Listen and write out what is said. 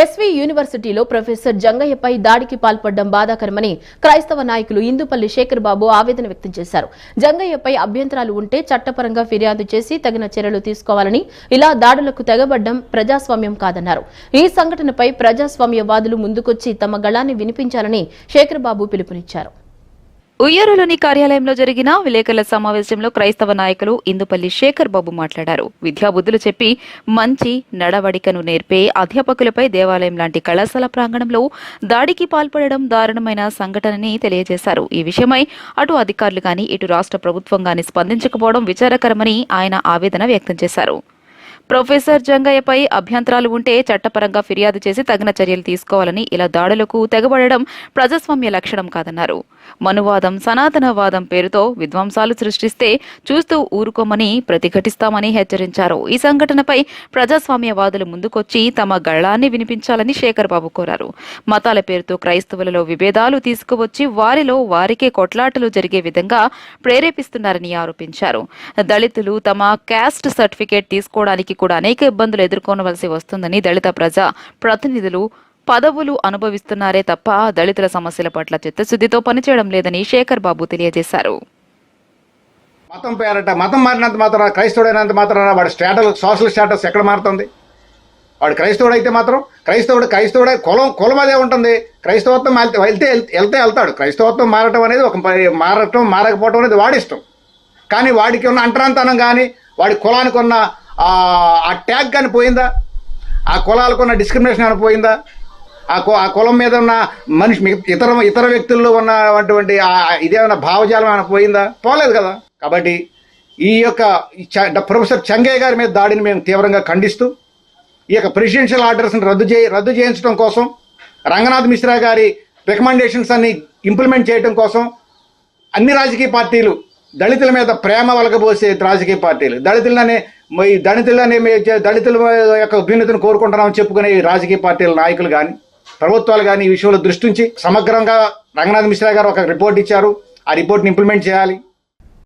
SV యూనివర్సిటీలో professor జంగయ్యపై దాడికి పాల్పడడం బాధాకరమని క్రైస్తవ నాయకులు ఇందుపల్లి శేఖర్ బాబు ఆవేదన వ్యక్తం చేశారు. జంగయ్యపై అభ్యంతరాలు ఉంటే చట్టపరంగా ఫిర్యాదు చేసి తగిన చర్యలు తీసుకోవాలని ఇలా దాడులకు తెగబడ్డం ప్రజాస్వామ్యం కాదన్నారు. ఈ సంఘటనపై ప్రజాస్వామ్యవాదులు ముందుకొచ్చి తమ గళాన్ని వినిపించాలని శేఖర్ బాబు పిలుపునిచ్చారు. ఉయ్యూరులోని కార్యాలయంలో జరిగిన విలేకరుల సమావేశంలో క్రైస్తవ నాయకులు ఇందుపల్లి శేఖర్ బాబు మాట్లాడారు. విద్యాబుద్ధులు చెప్పి మంచి నడవడికను నేర్పే అధ్యాపకులపై దేవాలయం లాంటి కళాశాల ప్రాంగణంలో దాడికి పాల్పడడం దారుణమైన సంఘటనని తెలియజేశారు. ఈ విషయమై అటు అధికారులు గాని ఇటు రాష్ట్ర ప్రభుత్వం గాని స్పందించకపోవడం విచారకరమని ఆయన ఆవేదన వ్యక్తం చేశారు. ప్రొఫెసర్ జంగయ్యపై అభ్యంతరాలు ఉంటే చట్టపరంగా ఫిర్యాదు చేసి తగిన చర్యలు తీసుకోవాలని ఇలా దాడులకు తెగబడడం ప్రజాస్వామ్య లక్షణం కాదన్నారు. మనువాదం సనాతనవాదం పేరుతో విధ్వంసాలు సృష్టిస్తే చూస్తూ ఊరుకోమని ప్రతిఘటిస్తామని హెచ్చరించారు. ఈ సంఘటనపై ప్రజాస్వామ్యవాదులు ముందుకొచ్చి తమ గళాన్ని వినిపించాలని శేఖర్ బాబు కోరారు. మతాల పేరుతో క్రైస్తవులలో విభేదాలు తీసుకువచ్చి వారిలో వారికే కొట్లాటలు జరిగే విధంగా ప్రేరేపిస్తున్నారని ఆరోపించారు. దళితులు తమ క్యాస్ట్ సర్టిఫికేట్ తీసుకోవడానికి కూడా అనేక ఇబ్బందులు ఎదుర్కొనవలసి వస్తుందని దళిత ప్రజా ప్రతినిధులు పదవులు అనుభవిస్తున్నారే తప్ప దళితుల సమస్యల పట్ల చిత్తశుద్ధితో పనిచేయడం లేదని శేఖర్ బాబు తెలియజేశారు. మతం పేరట మతం మారినంత మాత్రం క్రైస్తవుడైనంత మాత్రం వాడి స్టేటస్ సోషల్ స్టేటస్ ఎక్కడ మారుతుంది? వాడు క్రైస్తవుడు అయితే మాత్రం క్రైస్తవుడు క్రైస్తవుడే కులం కులం అదే ఉంటుంది. క్రైస్తవత్వం వెళ్తే వెళ్తే వెళ్తే వెళ్తాడు. క్రైస్తవత్వం మారటం అనేది ఒక మారటం మారకపోవటం అనేది వాడిష్టం కానీ వాడికి ఉన్న అంటరాంతనం కానీ వాడి కులానికి ఉన్న ఆ ట్యాగ్ కానీ పోయిందా? ఆ కులాలకు ఉన్న డిస్క్రిమినేషన్ కానీ పోయిందా? ఆ కు ఆ కులం మీద ఉన్న మనిషి ఇతర ఇతర వ్యక్తుల్లో ఉన్నటువంటి ఆ ఇదేమైనా భావజాలం ఏమైనా పోయిందా? పోలేదు కదా. కాబట్టి ఈ యొక్క ప్రొఫెసర్ చంగయ్య గారి మీద దాడిని మేము తీవ్రంగా ఖండిస్తూ ఈ యొక్క ప్రెసిడెన్షియల్ ఆర్డర్స్ని రద్దు చేయి రద్దు చేయించడం కోసం రంగనాథ్ మిశ్రా గారి రికమెండేషన్స్ అన్ని ఇంప్లిమెంట్ చేయడం కోసం అన్ని రాజకీయ పార్టీలు దళితుల మీద ప్రేమ వలకపోసే రాజకీయ పార్టీలు. దళితులనే ఈ దళితులనే దళితుల యొక్క భిన్నతను కోరుకుంటున్నామని చెప్పుకునే రాజకీయ పార్టీల నాయకులు కానీ ప్రభుత్వాలు కానీ ఈ విషయంలో దృష్టించి సమగ్రంగా రంగనాథ్ మిశ్రా గారు ఒక రిపోర్ట్ ఇచ్చారు. ఆ రిపోర్ట్ని ఇంప్లిమెంట్ చేయాలి.